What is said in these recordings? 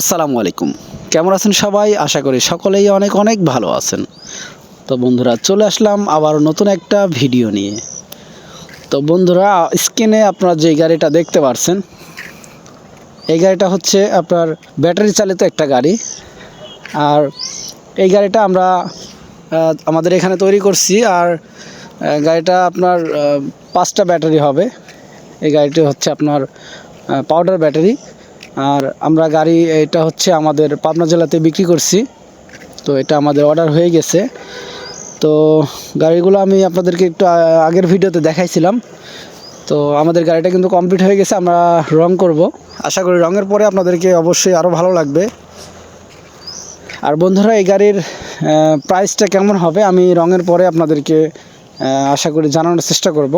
আসসালামু আলাইকুম। কেমন আছেন সবাই? আশা করি সকলেই অনেক অনেক ভালো আছেন। তো বন্ধুরা, চলে আসলাম আবার নতুন একটা ভিডিও নিয়ে। তো বন্ধুরা, স্ক্রিনে আপনারা যে গাড়িটা দেখতে পাচ্ছেন এই গাড়িটা হচ্ছে আপনার ব্যাটারি চালিত একটা গাড়ি। আর এই গাড়িটা আমরা আমাদের এখানে তৈরি করছি। আর গাড়িটা আপনার পাঁচটা ব্যাটারি হবে। এই গাড়িটি হচ্ছে আপনার পাউডার ব্যাটারি। আর আমরা গাড়ি, এটা হচ্ছে আমাদের পাবনা জেলাতে বিক্রি করছি। তো এটা আমাদের অর্ডার হয়ে গেছে। তো গাড়িগুলো আমি আপনাদেরকে একটু আগের ভিডিওতে দেখাইছিলাম। তো আমাদের গাড়িটা কিন্তু কমপ্লিট হয়ে গেছে, আমরা রং করব। আশা করি রঙের পরে আপনাদেরকে অবশ্যই আরও ভালো লাগবে। আর বন্ধুরা, এই গাড়ির প্রাইসটা কেমন হবে আমি রঙের পরে আপনাদেরকে আশা করি জানানোর চেষ্টা করব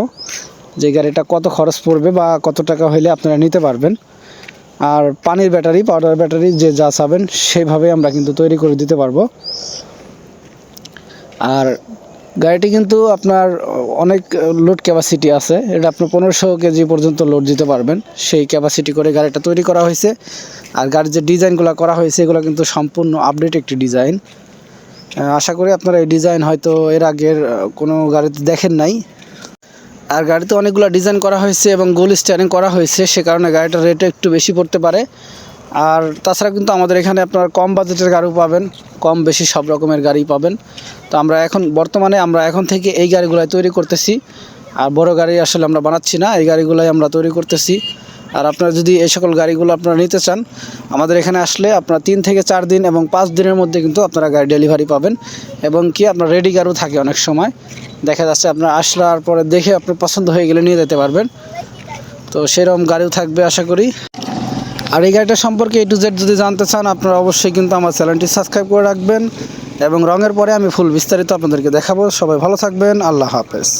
যে গাড়িটা কত খরচ পড়বে বা কত টাকা হইলে আপনারা নিতে পারবেন। আর পানির ব্যাটারি পাউডার ব্যাটারি যে যা চাবেন, সেভাবে আমরা কিন্তু তৈরি করে দিতে পারব। আর গাড়িটি কিন্তু আপনার অনেক লোড ক্যাপাসিটি আছে। এটা আপনি পনেরোশো কেজি পর্যন্ত লোড দিতে পারবেন। সেই ক্যাপাসিটি করে গাড়িটা তৈরি করা হয়েছে। আর গাড়ির যে ডিজাইনগুলো করা হয়েছে, এগুলো কিন্তু সম্পূর্ণ আপডেট একটি ডিজাইন। আশা করি আপনারা এই ডিজাইন হয়তো এর আগের কোনো গাড়িতে দেখেন নাই। আর গাড়িতে অনেকগুলো ডিজাইন করা হয়েছে এবং গোল স্টিয়ারিং করা হয়েছে, সে কারণে গাড়িটার রেট একটু বেশি পড়তে পারে। আর তাছাড়া কিন্তু আমাদের এখানে আপনার কম বাজেটের গাড়িও পাবেন, কম বেশি সব রকমের গাড়ি পাবেন। তো আমরা এখন, বর্তমানে আমরা এখন থেকে এই গাড়িগুলাই তৈরি করতেছি। আর বড় গাড়ি আসলে আমরা বানাচ্ছি না, এই গাড়িগুলাই আমরা তৈরি করতেছি। আর আপনারা যদি এই সকল গাড়িগুলো আপনারা নিতে চান, আমাদের এখানে আসলে আপনারা তিন থেকে চার দিন এবং পাঁচ দিনের মধ্যে কিন্তু আপনারা গাড়ি ডেলিভারি পাবেন এবং কি আপনার রেডি গাড়িও থাকে অনেক সময়। দেখা যাচ্ছে আপনার আসলার পরে দেখে আপনার পছন্দ হয়ে গেলে নিয়ে যেতে পারবেন। তো সেরকম গাড়িও থাকবে আশা করি। আর এই গাড়িটা সম্পর্কে এ টু জেড যদি জানতে চান, আপনারা অবশ্যই কিন্তু আমার চ্যানেলটি সাবস্ক্রাইব করে রাখবেন এবং রঙের পরে আমি ফুল বিস্তারিত আপনাদেরকে দেখাবো। সবাই ভালো থাকবেন, আল্লাহ হাফেজ।